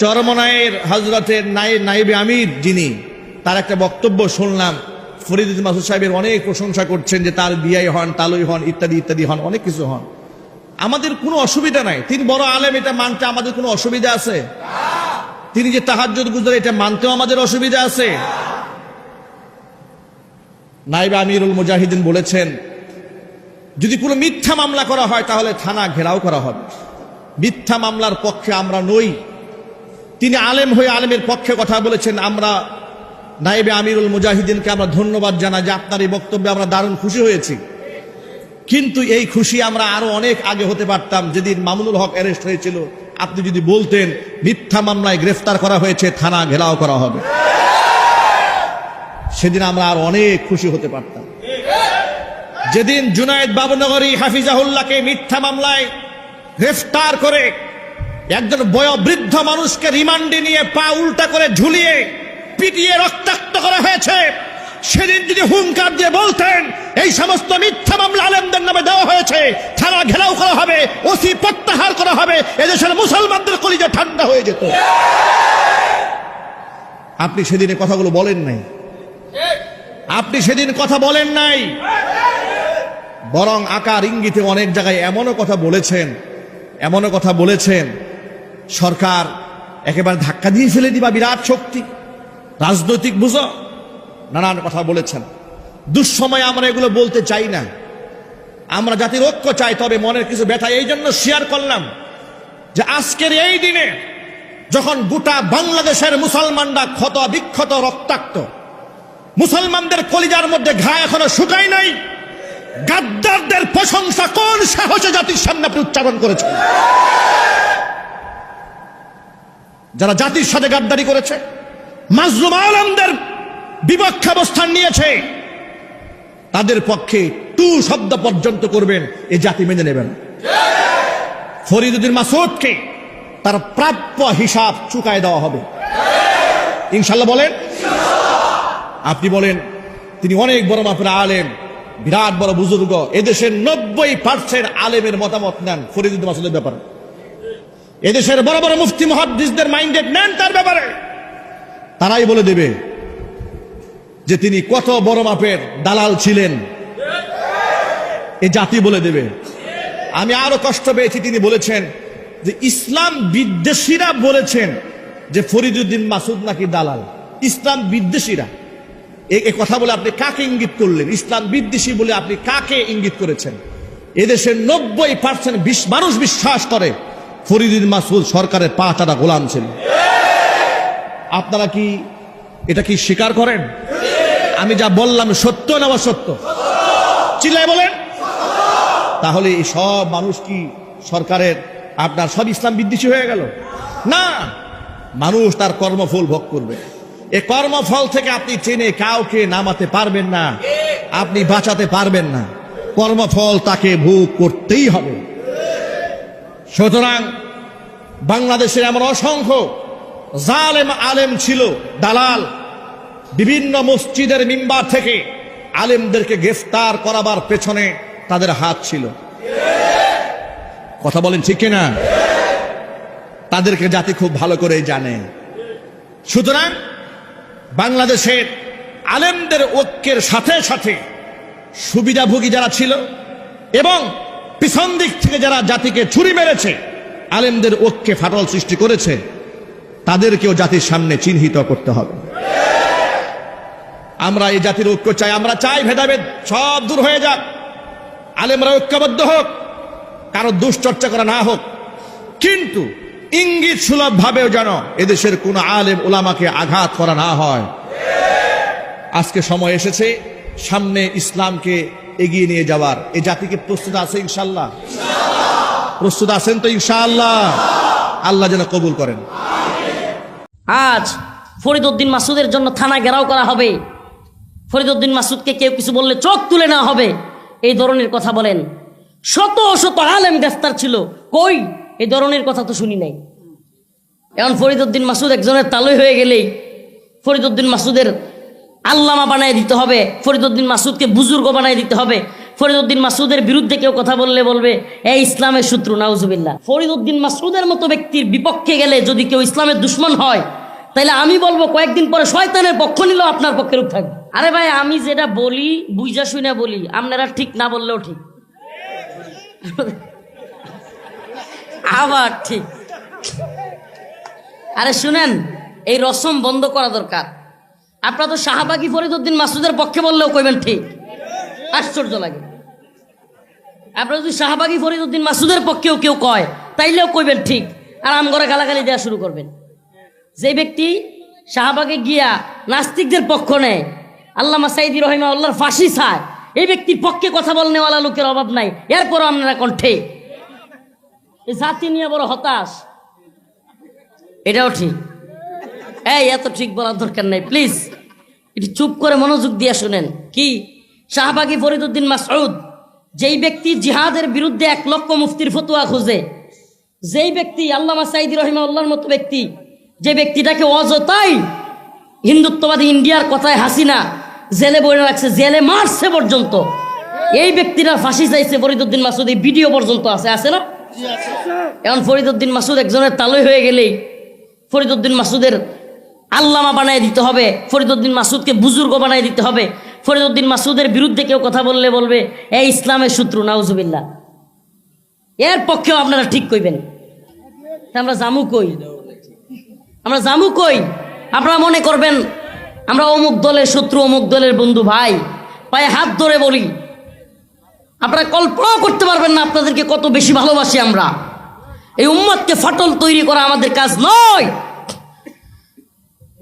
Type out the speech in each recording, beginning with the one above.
চরমনায়ের হজরতের নাই নাইবে আমির যিনি, তার একটা বক্তব্য শুনলাম। ফরিদ মাসুদ সাহেবের অনেক প্রশংসা করছেন যে তার বিয়াই হন, তালুই হন, ইত্যাদি ইত্যাদি হন, অনেক কিছু হন। আমাদের কোনো অসুবিধা নাই। তিনি বড় আলেম, এটা মানতে আমাদের কোনো অসুবিধা আছে? তিনি যে তাহাজ্জুদ গুজরে, এটা মানতেও আমাদের অসুবিধা আছে? নাইবে আমিরুল মুজাহিদিন বলেছেন, যদি কোনো মিথ্যা মামলা করা হয়, তাহলে থানা ঘেরাও করা হবে। মিথ্যা মামলার পক্ষে আমরা নই। তিনি আলেম হয়ে আলেমের পক্ষে কথা বলেছেন, আমরা নাইবে আমিরুল মুজাহিদিনকে আমরা ধন্যবাদ জানাই যে আপনার এই বক্তব্যে আমরা দারুণ খুশি হয়েছি। কিন্তু এই খুশি আমরা আরও অনেক আগে হতে পারতাম, যেদিন মামুনুল হক অ্যারেস্ট হয়েছিল। আপনি যদি বলতেন, মিথ্যা মামলায় গ্রেফতার করা হয়েছে, থানা ঘেরাও করা হবে। সেদিন আমরা আর অনেক খুশি হতে পারতাম। যেদিন জুনায়েদ বাবুনগরী হাফিজাহুল্লাহকে মিথ্যা মামলায় গ্রেফতার করে একজন বয়োবৃদ্ধ মানুষকে রিমান্ডে নিয়ে পা উল্টা করে ঝুলিয়ে, পিটিয়ে রক্তাক্ত করা হয়েছে। সেদিন যদি হুঙ্কার দিয়ে বলতেন, এই সমস্ত মিথ্যা মামলা আলেমদের নামে দেওয়া হয়েছে, থানা ঘেরাও করা হবে, ওসি প্রত্যাহার করা হবে, এদেশের মুসলমানদের কলিজা ঠান্ডা হয়ে যেত। আপনি সেদিনে কথাগুলো বলেন নাই। আপনি সেদিন কথা বলেন নাই। বরং আকার ইঙ্গিতে অনেক জায়গায় এমনও কথা বলেছেন, এমনও কথা বলেছেন সরকার একেবারে ধাক্কা দিয়ে ফেলে দিবা, বিরাট শক্তি। রাজনৈতিক বুঝো? নানান কথা বলেছেন। দুঃসময়ে আমরা এগুলো বলতে চাই না। আমরা জাতির ঐক্য চাই, তবে মনের কিছু ব্যথা, এই জন্য শেয়ার করলাম যে আজকের এই দিনে যখন গোটা বাংলাদেশের মুসলমানরা ক্ষত, বিক্ষত, রক্তাক্ত, মুসলমানদের কলিজার মধ্যে ঘা এখনও শুকায় নাই, গাদ্দারদের প্রশংসা কোন সাহসে জাতির সামনে আপনি উচ্চারণ করেছেন? যারা জাতির সাথে গাদ্দারি করেছে, মাজলুম আলমদের বিপক্ষে অবস্থান নিয়েছে, তাদের পক্ষে টু শব্দ পর্যন্ত করবেন এই জাতি মেনে নেবেন। ফরিদুদ্দিন মাসুদকে তার প্রাপ্য হিসাব চুকায় দেওয়া হবে। ইনশাল্লাহ বলেন, আপনি বলেন, তিনি অনেক বড় মাপের আলেম, বিরাট বড় বুজুর্গ, এদেশের নব্বই পার্সেন্ট আলেমের মতামত নেন ফরিদুদ্দিন মাসুদের ব্যাপারে। এদেশের বড় বড় মুফতি মহাদ্দিসদের মাইন্ডেড নেন তার ব্যাপারে। তারাই বলে দেবে যে তিনি কত বড় মাপের দালাল ছিলেন। এ জাতি বলে দেবে। আমি আরও কষ্ট পেয়েছি, তিনি বলেছেন যে ইসলাম বিদ্বেষীরা বলেছেন যে ফরিদুদ্দিন মাসুদ নাকি দালাল। ইসলাম বিদ্বেষীরা। এ কথা বলে আপনি কাকে ইঙ্গিত করলেন? ইসলাম বিদ্বেষী বলে আপনি কাকে ইঙ্গিত করেছেন? এদেশের নব্বই পার্সেন্ট মানুষ বিশ্বাস করে। ফরিদুদ্দিন মাসুদ সরকারের পাঁচটা গোলাম ছিল। আপনারা কি এটা কি স্বীকার করেন? আমি যা বললাম সত্য না সত্য চিল্লায় বলেন। তাহলে এই সব মানুষ কি সরকারের আপনার সব ইসলাম বিদ্বেষী হয়ে গেল? না। মানুষ তার কর্মফল ভোগ করবে। এ কর্মফল থেকে আপনি চেনে কাউকে নামাতে পারবেন না। আপনি বাঁচাতে পারবেন না। কর্মফল তাকে ভোগ করতেই হবে। সুতরাং বাংলাদেশের এমন অসংখ্য জালেম আলেম ছিল, দালাল, বিভিন্ন মসজিদের মিম্বার থেকে আলেমদেরকে গ্রেফতার করাবার পেছনে তাদের হাত ছিল। কথা বলেন ঠিক কিনা? তাদেরকে জাতি খুব ভালো করে জানে। সুতরাং বাংলাদেশের আলেমদের ঐক্যের সাথে সাথে সুবিধাভোগী যারা ছিল এবং পিছন দিক থেকে যারা জাতিকে ছুরি মেরেছে, আলেমদের ঐক্যে ফাটল সৃষ্টি করেছে, তাদেরকেও জাতির সামনে চিহ্নিত করতে হবে। আমরা এই জাতির ঐক্য চাই, আমরা চাই ভেদাভেদ সব দূর হয়ে যাক। আলেমরা ঐক্যবদ্ধ হোক, কারও দুশ্চর্চা করা না হোক। কিন্তু ইঙ্গিত সুলভ ভাবেও যেন এদেশের কোন আলেম ওলামাকে আঘাত করা না হয়। আজকে সময় এসেছে, সামনে ইসলামকে এগিয়ে নিয়ে যাওয়ার। এই জাতিকে প্রস্তুত আছে ইনশাল্লাহ প্রস্তুত আছেন তো, ইনশাআল্লাহ? আল্লাহ যেন কবুল করেন। আজ ফরিদউদ্দিন মাসুদের জন্য থানা ঘেরাও করা হবে। ফরিদউদ্দিন মাসুদকে কেউ কিছু বললে চোখ তুলে নেওয়া হবে। এই ধরনের কথা বলেন। শত শত আলেম গ্রেফতার ছিল। কই? এই ধরনের কথা তো শুনি নাই। এখন ফরিদউদ্দিন মাসুদ একজনের তালুই হয়ে গেলেই ফরিদউদ্দিন মাসুদের আল্লামা বানায় দিতে হবে। ফরিদউদ্দিন মাসুদকে বুজুর্গ বানায় দিতে হবে। ফরিদউদ্দিন মাসুদের বিরুদ্ধে কেউ কথা বললে বলবে, এই ইসলামের শত্রু, নাউজুবিল্লাহ। ফরিদউদ্দিন মাসুদের মতো ব্যক্তির বিপক্ষে গেলে যদি কেউ ইসলামের দুশ্মন হয় তাহলে আমি বলব, কয়েকদিন পরে শয়তানের পক্ষ নিলেও আপনার পক্ষে রূপ থাকবে। আরে ভাই, আমি যেটা বলি বুঝা শুনে বলি, আপনারা ঠিক না বললেও ঠিক। আবার ঠিক। আরে শুনেন, এই রসম বন্ধ করা দরকার। আপনারা তো শাহবাগি ফরিদুদ্দিন মাসুদের পক্ষে বললেও কইবেন ঠিক। আশ্চর্য লাগে। আপনারা যদি শাহবাগি ফরিদুদ্দিন মাসুদের পক্ষেও কেউ কয়, তাইলেও কইবেন ঠিক। আর আম করে গালাগালি দেওয়া শুরু করবেন। যে ব্যক্তি শাহবাগে গিয়া নাস্তিকদের পক্ষ নেয়, আল্লামা সাইদি রহিমা আল্লাহর ফাঁসি চায় এই ব্যক্তির পক্ষে কথা বলনেওয়ালা লোকের অভাব নাই। এরপরও আপনারা কণ্ঠে। এই জাতি নিয়ে বড় হতাশ। এটাও ঠিক। এই এত ঠিক বলার দরকার নাই প্লিজ এটি চুপ করে মনোযোগ দিয়ে শুনেন। কি? শাহবাগী ফরিদুদ্দিন মাসউদ যেই ব্যক্তি জিহাদের বিরুদ্ধে এক লক্ষ মুফতির ফতুয়া খুঁজে যেই ব্যক্তি আল্লামা সাইদি রহিমা আল্লাহর মতো ব্যক্তি যে ব্যক্তিটাকে অযথাই হিন্দুত্ববাদী ইন্ডিয়ার কথায় হাসিনা জেলে বইরে রাখছে জেলে মারছে পর্যন্ত। এই ব্যক্তিরা ফাঁসি চাইছে ফরিদুদ্দিন মাসুদ এই ভিডিও পর্যন্ত আছে আছে না? এখন ফরিদুদ্দিন মাসুদ একজনের তালই হয়ে গেলেই ফরিদুদ্দিন মাসুদের আল্লামা বানায় দিতে হবে। ফরিদুদ্দিন মাসুদকে বুজুর্গ বানায় দিতে হবে। ফরিদুদ্দিন মাসুদের বিরুদ্ধে কেউ কথা বললে বলবে, এই ইসলামের শত্রু, নাউজুবিল্লাহ। এর পক্ষেও আপনারা ঠিক কইবেন। আমরা জামু কই? আমরা জামু কই? আপনারা মনে করবেন, আমরা অমুক দলের শত্রু, অমুক দলের বন্ধু ভাই। পায়ে হাত ধরে বলি। আপনারা কল্পনাও করতে পারবেন না আপনাদেরকে কত বেশি ভালোবাসি আমরা। এই উম্মাদকে ফাটল তৈরি করা আমাদের কাজ নয়।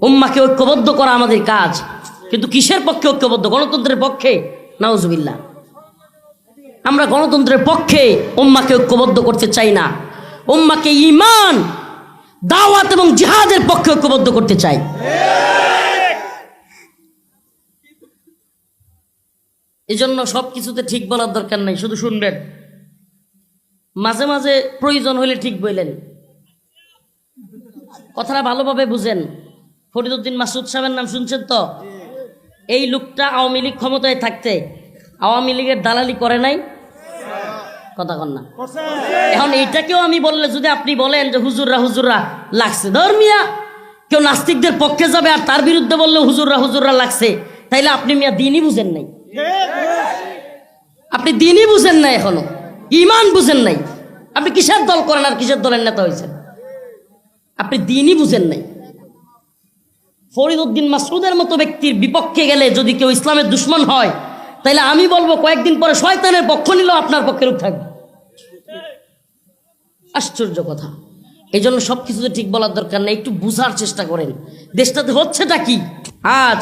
উম্মাকে ঐক্যবদ্ধ করা আমাদের কাজ। কিন্তু কিসের পক্ষে ঐক্যবদ্ধ? গণতন্ত্রের পক্ষে? নাউজুবিল্লাহ। আমরা গণতন্ত্রের পক্ষে উম্মাকে ঐক্যবদ্ধ করতে চাই না। উম্মাকে ইমান দাওয়াত এবং জিহাদের পক্ষে ঐক্যবদ্ধ করতে চাই। এজন্য সব কিছুতে ঠিক বলার দরকার নাই, শুধু শুনবেন। মাঝে মাঝে প্রয়োজন হলে ঠিক বললেন কথাটা ভালোভাবে বুঝেন। ফরিদুদ্দিন মাসুদ সাহেবের নাম শুনছেন তো? এই লোকটা আওয়ামী লীগ ক্ষমতায় থাকতে আওয়ামী লীগের দালালি করে নাই? কথা কন না। এখন এইটাকেও আমি বললে যদি আপনি বলেন যে হুজুররা হুজুররা লাগছে। ধর্মিয়া কেউ নাস্তিকদের পক্ষে যাবে আর তার বিরুদ্ধে বললে হুজুররা হুজুররা লাগছে। তাইলে আপনি মিয়া দিনই বুঝেন নাই। আপনি দিনই বুঝেন নাই এখনও। ইমান বুঝেন নাই। আপনি কিসের দল করেন আর কিসের দলের নেতা হয়েছেন? আপনি দিনই বুঝেন নাই। ফরিদউদ্দিন মাসুদের মতো ব্যক্তির বিপক্ষে গেলে যদি কেউ ইসলামের দুশ্মন হয় তাহলে আমি বলব কয়েকদিন পরে শয়তানের পক্ষ নিলেও আপনার পক্ষে রূপ থাকবে। আশ্চর্য কথা। এই জন্য সব কিছুতে ঠিক বলার দরকার নেই, একটু বুঝার চেষ্টা করেন। দেশটাতে হচ্ছেটা কি? আজ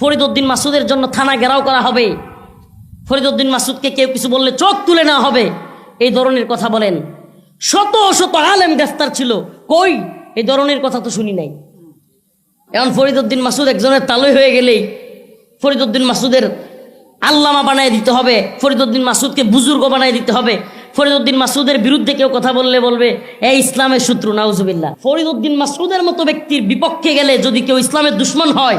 ফরিদউদ্দিন মাসুদের জন্য থানা ঘেরাও করা হবে। ফরিদউদ্দিন মাসুদকে কেউ কিছু বললে চোখ তুলে নেওয়া হবে। এই ধরনের কথা বলেন। শত শত আলেম গ্রেফতার ছিল। কই? এই ধরনের কথা তো শুনি নাই। এখন ফরিদউদ্দিন মাসুদ একজনের তালই হয়ে গেলেই ফরিদউদ্দিন মাসুদের আল্লামা বানায় দিতে হবে, ফরিদউদ্দিন মাসুদকে বুজুর্গ বানায় দিতে হবে, ফরিদউদ্দিন মাসুদের বিরুদ্ধে কেউ কথা বললে বলবে, এই ইসলামের শত্রু, নাউজুবিল্লাহ। ফরিদউদ্দিন মাসুদের মতো ব্যক্তির বিপক্ষে গেলে যদি কেউ ইসলামের দুশ্মন হয়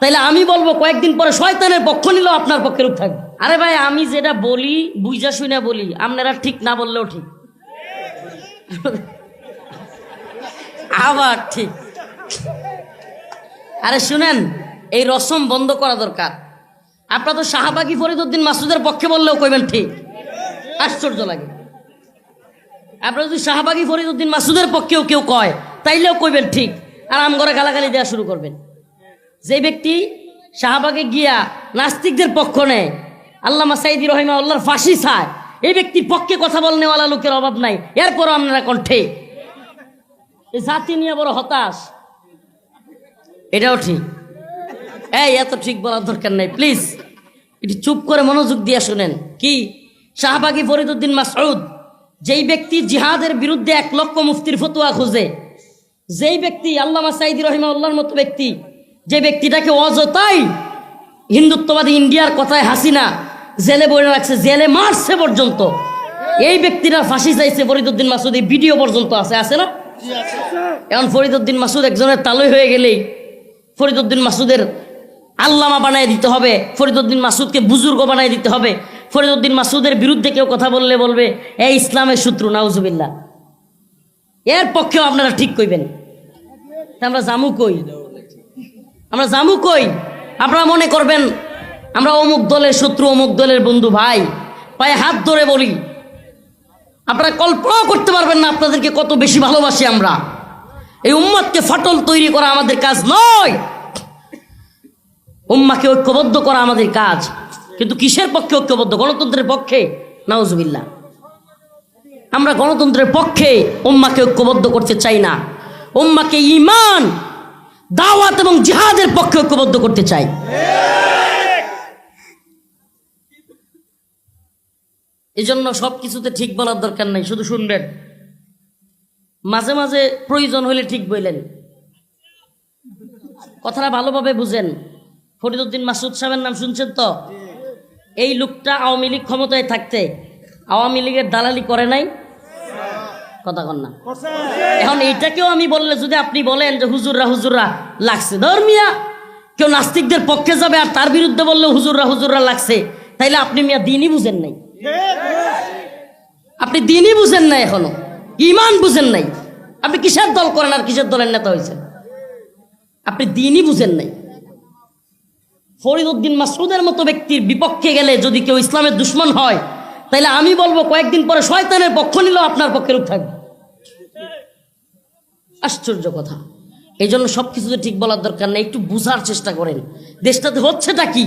তাহলে আমি বলব কয়েকদিন পরে শয়তানের পক্ষ নিলেও আপনার পক্ষে রূপ থাকবে। আরে ভাই, আমি যেটা বলি, বুঝা শুনে বলি, আপনারা ঠিক না বললেও ঠিক। আবার ঠিক। আরে শুনেন, এই রসম বন্ধ করা দরকার। আপনারা তো শাহবাগি ফরিদুদ্দিন মাসুদের পক্ষে বললেও কইবেন ঠিক। আশ্চর্য লাগে। আপনারা যদি শাহবাগি ফরিদুদ্দিন মাসুদের পক্ষেও কেউ কয়, তাইলেও কইবেন ঠিক। আর আম করে গালাগালি দেওয়া শুরু করবেন। যে ব্যক্তি শাহবাগে গিয়া নাস্তিকদের পক্ষ নেয়, আল্লামা সাইদি রহিমা আল্লাহর ফাঁসি চায়, এই ব্যক্তির পক্ষে কথা বলনেওয়ালা লোকের অভাব নাই। এরপরও আপনারা কণ্ঠে এই জাতি নিয়ে বড় হতাশ। এটাও ঠিক। এই এত ঠিক বলার দরকার নাই প্লিজ এটি চুপ করে মনোযোগ দিয়ে শুনেন। কি? শাহবাগী ফরিদুদ্দিন মাসউদ যেই ব্যক্তি জিহাদের বিরুদ্ধে এক লক্ষ মুফতির ফতুয়া খুঁজে যেই ব্যক্তি আল্লামা সাইদি রহিমা আল্লাহর মতো ব্যক্তি যে ব্যক্তিটাকে অযথাই হিন্দুত্ববাদী ইন্ডিয়ার কথায় হাসিনা জেলে বইরে রাখছে জেলে মারছে পর্যন্ত। এই ব্যক্তিরা ফাঁসি চাইছে ফরিদুদ্দিন মাসুদ এই ভিডিও পর্যন্ত আছে আছে না? এখন ফরিদুদ্দিন মাসুদ একজনের তালই হয়ে গেলেই ফরিদুদ্দিন মাসুদের আল্লামা বানায় দিতে হবে ফরিদুদ্দিন মাসুদকে বুজুর্গ বানায় দিতে হবে। ফরিদুদ্দিন মাসুদের বিরুদ্ধে কেউ কথা বললে বলবে, এ ইসলামের শত্রু, নাউজুবিল্লাহ। এর পক্ষেও আপনারা ঠিক কইবেন। আমরা জামু কই? আমরা জামু কই? আপনারা মনে করবেন, আমরা অমুক দলের শত্রু, অমুক দলের বন্ধু ভাই, পায়ে হাত ধরে বলি। আপনারা কল্পনাও করতে পারবেন না আপনাদেরকে কত বেশি ভালোবাসি আমরা। এই উম্মতকে ফাটল তৈরি করা আমাদের কাজ নয়। উম্মাকে ঐক্যবদ্ধ করা আমাদের কাজ। কিন্তু কিসের পক্ষে ঐক্যবদ্ধ? গণতন্ত্রের পক্ষে? নাউজুবিল্লাহ। আমরা গণতন্ত্রের পক্ষে উম্মাকে ঐক্যবদ্ধ করতে চাই না। উম্মাকে ইমান দাওয়াত এবং জিহাদের পক্ষে ঐক্যবদ্ধ করতে চাই। এই জন্য সব কিছুতে ঠিক বলার দরকার নাই, শুধু শুনবেন। মাঝে মাঝে প্রয়োজন হলে ঠিক বললেন কথাটা ভালোভাবে বুঝেন। ফরিদুদ্দিন মাসুদ সাহেবের নাম শুনছেন তো? এই লোকটা আওয়ামী লীগ ক্ষমতায় থাকতে আওয়ামী লীগের দালালি করে নাই? কথা কন না। এখন এইটাকেও আমি বললে যদি আপনি বলেন যে হুজুররা হুজুররা লাগছে। ধর্মিয়া কেউ নাস্তিকদের পক্ষে যাবে আর তার বিরুদ্ধে বললে হুজুররা হুজুররা লাগছে। তাইলে আপনি মিয়া দিনই বুঝেন নাই। আপনি দিনই বুঝেন নাই এখনও। ইমান বুঝেন নাই। আপনি কিসের দল করেন আর কিসের দলের নেতা হয়েছেন? আপনি দিনই বুঝেন নাই। ফরিদউদ্দিন মাসুদের মতো ব্যক্তির বিপক্ষে গেলে যদি কেউ ইসলামের দুশ্মন হয় তাহলে আমি বলব কয়েকদিন পরে শয়তানের পক্ষ নিলেও আপনার পক্ষে রূপ থাকবে। আশ্চর্য কথা। এই জন্য সব কিছুতে ঠিক বলার দরকার নেই, একটু বুঝার চেষ্টা করেন। দেশটাতে হচ্ছেটা কি?